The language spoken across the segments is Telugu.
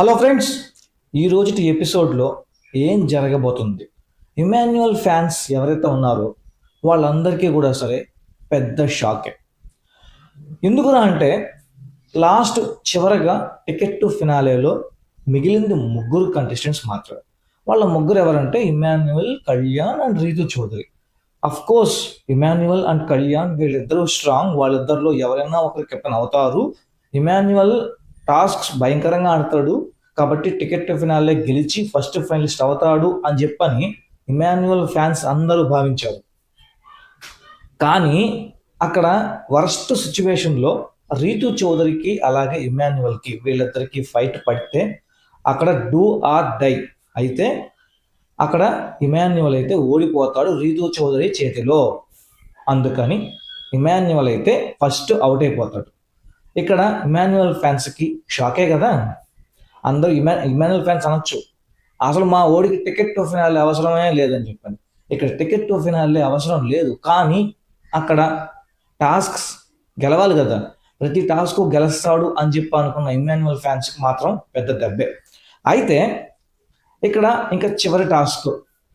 హలో ఫ్రెండ్స్ ఈ రోజుటి ఎపిసోడ్లో ఏం జరగబోతుంది? ఇమాన్యువల్ ఫ్యాన్స్ ఎవరైతే ఉన్నారో వాళ్ళందరికీ కూడా సరే పెద్ద షాకే. ఎందుకురా అంటే లాస్ట్ చివరగా టికెట్ టు ఫినాలేలో మిగిలింది ముగ్గురు కంటెస్టెంట్స్ మాత్రమే. వాళ్ళ ముగ్గురు ఎవరంటే Emmanuel Kalyan and Rithu Chowdary. Of course Emmanuel and Kalyan వీళ్ళిద్దరూ స్ట్రాంగ్ వాళ్ళిద్దరిలో ఎవరైనా ఒకరు కెప్టెన్ అవుతారు. ఇమాన్యువల్ టాస్క్స్ భయంకరంగా ఆడతాడు. కాబట్టి టికెట్ టు ఫినాలే గెలిచి ఫస్ట్ ఫైనలిస్ట్ అవుతాడు అని చెప్పని ఇమాన్యువల్ ఫ్యాన్స్ అందరూ భావించారు. కానీ అక్కడ వరస్ట్ సిచ్యువేషన్లో రీతు చౌదరికి అలాగే ఇమాన్యువల్కి వీళ్ళిద్దరికి ఫైట్ పడితే అక్కడ డూ ఆర్ డై అయితే అక్కడ ఇమాన్యువల్ అయితే ఓడిపోతాడు రీతు చౌదరి చేతిలో. అందుకని ఇమాన్యువల్ అయితే ఫస్ట్ అవుట్ అయిపోతాడు. ఇక్కడ ఇమాన్యువల్ ఫ్యాన్స్కి షాకే కదా. అందరూ ఇమా ఇమాన్యువల్ ఫ్యాన్స్ అనొచ్చు. అసలు మా ఓడికి టికెట్ టు ఫినాలే అవసరమే లేదని చెప్పండి ఇక్కడ టికెట్ టు ఫినాలే అవసరం లేదు. కానీ అక్కడ టాస్క్స్ గెలవాలి కదా. ప్రతి టాస్క్ గెలుస్తాడు అని చెప్పి అనుకున్న ఇమాన్యువల్ ఫ్యాన్స్కి మాత్రం పెద్ద దెబ్బే. అయితే ఇక్కడ ఇంకా చివరి టాస్క్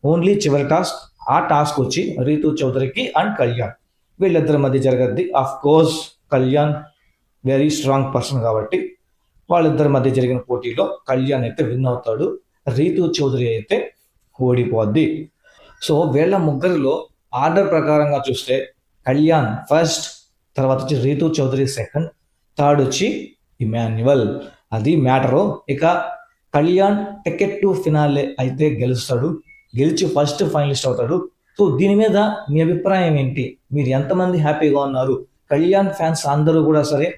ఓన్లీ చివరి టాస్క్ ఆ టాస్క్ వచ్చి రీతు చౌదరికి అండ్ కళ్యాణ్. వీళ్ళిద్దరి మధ్య జరగద్ది of course Kalyan very strong person కాబట్టి వాళ్ళిద్దరి మధ్య జరిగిన పోటీలో కళ్యాణ్ అయితే విన్ అవుతాడు రీతు చౌదరి అయితే ఓడిపోద్ది. సో వీళ్ళ ముగ్గురిలో ఆర్డర్ ప్రకారంగా చూస్తే కళ్యాణ్ ఫస్ట్ తర్వాత వచ్చి రీతు చౌదరి సెకండ్ థర్డ్ వచ్చి ఇమాన్యువల్. అది మ్యాటరు ఇక కళ్యాణ్ టికెట్ టు ఫినాలే అయితే గెలుస్తాడు గెలిచి ఫస్ట్ ఫైనలిస్ట్ అవుతాడు. సో దీని మీద మీ అభిప్రాయం ఏంటి? మీరు ఎంతమంది హ్యాపీగా ఉన్నారు? కళ్యాణ్ ఫ్యాన్స్ అందరూ కూడా సరే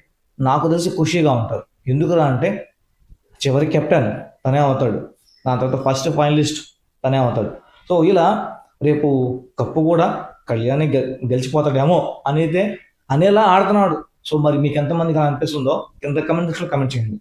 నాకు తెలిసి ఖుషీగా ఉంటారు. ఎందుకురా అంటే చివరి కెప్టెన్ తనే అవుతాడు. దాని తర్వాత ఫస్ట్ ఫైనలిస్ట్ తనే అవుతాడు. సో ఇలా రేపు కప్పు కూడా కళ్యాణ్ గెలిచిపోతాడేమో అనేది అనేలా ఆడుతున్నాడు. సో మరి మీకు ఎంతమందికి అనిపిస్తుందో కింద కమెంట్ సెక్షన్లో కమెంట్ చేయండి.